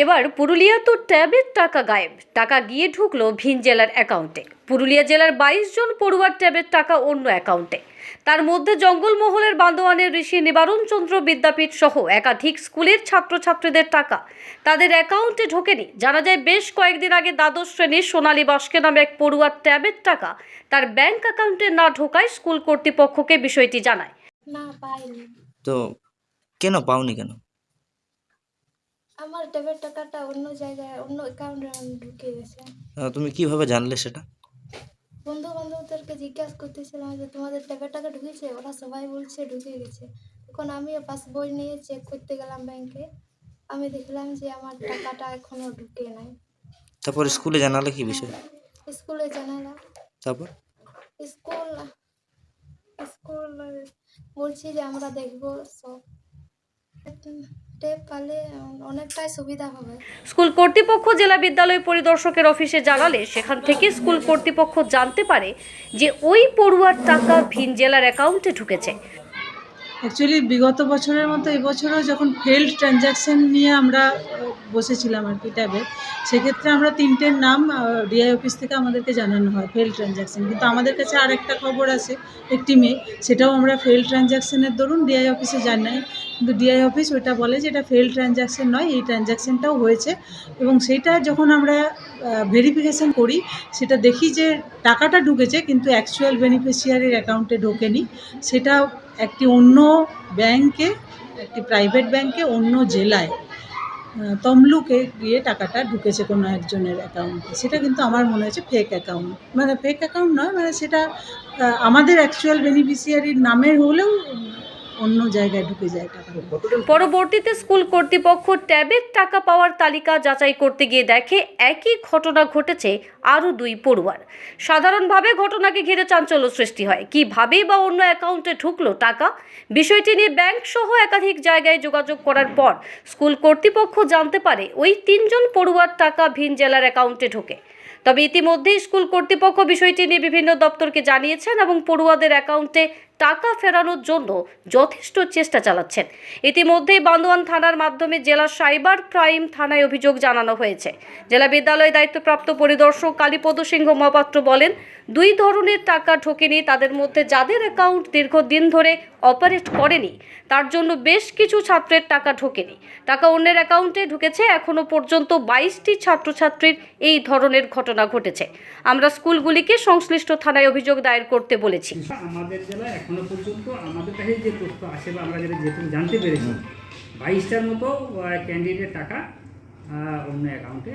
এবার পুরুলিয়া তো ট্যাবের টাকা গায়েব। টাকা গিয়ে ঢুকলো ভিন জেলার অ্যাকাউন্টে পুরুলিয়া জেলার বাইশ জন পড়ুয়ার ট্যাবের টাকা অন্য অ্যাকাউন্টে তার মধ্যে জঙ্গলমহলের বান্দোয়ানের ঋষি নিবারণ চন্দ্র বিদ্যাপীঠ সহ একাধিক স্কুলের ছাত্রছাত্রীদের টাকা। তাদের অ্যাকাউন্টে ঢোকেনি। জানা যায় বেশ কয়েকদিন আগে দ্বাদশ শ্রেণির সোনালী বাস্কে নামে এক পড়ুয়ার ট্যাবের টাকা তার ব্যাংক অ্যাকাউন্টে না ঢোকায় স্কুল কর্তৃপক্ষকে বিষয়টি জানায়। না তো কেন পাওনি কেন? আমার ডেবিট টাকাটা অন্য জায়গায় অন্য অ্যাকাউন্টে ঢুকে গেছে। তুমি কীভাবে জানলে সেটা? বন্ধু বান্ধবদেরকে জিজ্ঞাসা করতেছিলাম যে তোমাদের ডেবিট টাকা ঢুকেছে? ওরা সবাই বলছে ঢুকে গেছে। তখন আমিও পাস বই নিয়ে চেক করতে গেলাম ব্যাংকে আমি দেখলাম যে আমার টাকাটা এখনও ঢুকে নাই। তারপর স্কুলে জানালে কি বিষয়? স্কুলে জানালাম। তারপর? স্কুল স্কুল বলছি যে আমরা দেখব সব। স্কুল কর্তৃপক্ষ জেলা বিদ্যালয় পরিদর্শকের অফিসে জানালে, সেখান থেকে স্কুল কর্তৃপক্ষ জানতে পারে যে ওই পড়ুয়ার টাকা ভিন জেলার অ্যাকাউন্টে ঢুকেছে। অ্যাকচুয়ালি বিগত বছরের মতো এবছরও যখন ফেল্ড ট্রানজ্যাকশন নিয়ে আমরা বসেছিলাম আর কি ট্যাবে সেক্ষেত্রে আমরা তিনটের নাম ডিআই অফিস থেকে আমাদেরকে জানানো হয় ফেল্ড ট্রানজ্যাকশন কিন্তু আমাদের কাছে আর একটা খবর আছে, একটি মেয়ে, সেটাও আমরা ফেল্ড ট্রানজ্যাকশনের দরুন ডিআই অফিসে জানাই। কিন্তু ডিআই অফিস ওইটা বলে যে এটা ফেল্ড ট্রানজ্যাকশন নয়, এই ট্রানজ্যাকশনটাও হয়েছে। এবং সেইটা যখন আমরা ভেরিফিকেশন করি, সেটা দেখি যে টাকাটা ঢুকেছে, কিন্তু অ্যাকচুয়াল বেনিফিশিয়ারির অ্যাকাউন্টে ঢোকেনি। সেটা একটি অন্য ব্যাংকে, একটি প্রাইভেট ব্যাংকে, অন্য জেলায় তমলুকে গিয়ে টাকাটা ঢুকেছে কোনো একজনের অ্যাকাউন্টে সেটা কিন্তু আমার মনে হচ্ছে ফেক অ্যাকাউন্ট মানে ফেক অ্যাকাউন্ট নয় মানে সেটা আমাদের অ্যাকচুয়াল বেনিফিশিয়ারির নামের হলেও অন্য জায়গায় ঢুকে যায় টাকাটা পরবর্তীতে স্কুল কর্তৃপক্ষ ট্যাবের টাকা পাওয়ার তালিকা যাচাই করতে গিয়ে দেখে একই ঘটনা ঘটেছে আরও দুই পড়ুয়ার। সাধারণভাবে ঘটনাকে ঘিরে চাঞ্চল্য সৃষ্টি হয়। কিভাবেই বা অন্য অ্যাকাউন্টে ঢুকলো টাকা? বিষয়টি নিয়ে ব্যাংক সহ একাধিক জায়গায় যোগাযোগ করার পর স্কুল কর্তৃপক্ষ জানতে পারে ওই তিনজন পড়ুয়ার টাকা ভিন জেলার অ্যাকাউন্টে ঢোকে। তবে ইতিমধ্যেই স্কুল কর্তৃপক্ষ বিষয়টি নিয়ে বিভিন্ন দপ্তরকে জানিয়েছেন এবং পড়ুয়াদের অ্যাকাউন্টে টাকা ফেরানোর জন্য যথেষ্ট চেষ্টা চালাচ্ছেন। ইতিমধ্যেই বান্দোয়ান থানার মাধ্যমে জেলা সাইবার ক্রাইম থানায় অভিযোগ জানানো হয়েছে। জেলা বিদ্যালয় দায়িত্বপ্রাপ্ত পরিদর্শক কালীপদ সিংহ মহাপাত্র বলেন, দুই ধরনের টাকা ঢোকেনি, তাদের মধ্যে যাদের অ্যাকাউন্ট দীর্ঘদিন ধরে অপারেট করেনি, তার জন্য বেশ কিছু ছাত্রের টাকা ঢোকেনি। টাকা অন্যের অ্যাকাউন্টে ঢুকেছে এখনও পর্যন্ত বাইশটি ছাত্রছাত্রীর এই ধরনের ঘটনা ঘটেছে। আমরা স্কুলগুলিকে সংশ্লিষ্ট থানায় অভিযোগ দায়ের করতে বলেছি। আমাদের জেলায় এখনও পর্যন্ত আমাদের কাছে যে তথ্য আসে বা আমরা যেটা যেটুকু জানতে পেরেছি বাইশটার মতো ক্যান্ডিডেট টাকা অন্য অ্যাকাউন্টে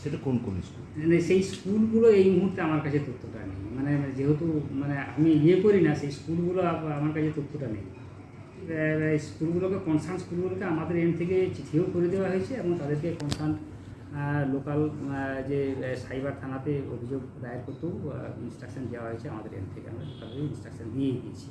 সেটা কোন কোন স্কুল মানে সেই স্কুলগুলো এই মুহূর্তে আমার কাছে তথ্যটা নেই। মানে যেহেতু মানে আমি ইয়ে করি না সেই স্কুলগুলো আমার কাছে তথ্যটা নেই। স্কুলগুলোকে কনসার্ন স্কুলগুলোকে আমাদের এম থেকে চিঠিও করে দেওয়া হয়েছে এবং তাদেরকে কনসার্ন লোকাল যে সাইবার থানাতে অভিযোগ দায়ের করতেও ইনস্ট্রাকশন দেওয়া হয়েছে আমাদের এন থেকে। আমরা ইনস্ট্রাকশন দিয়ে দিয়েছি।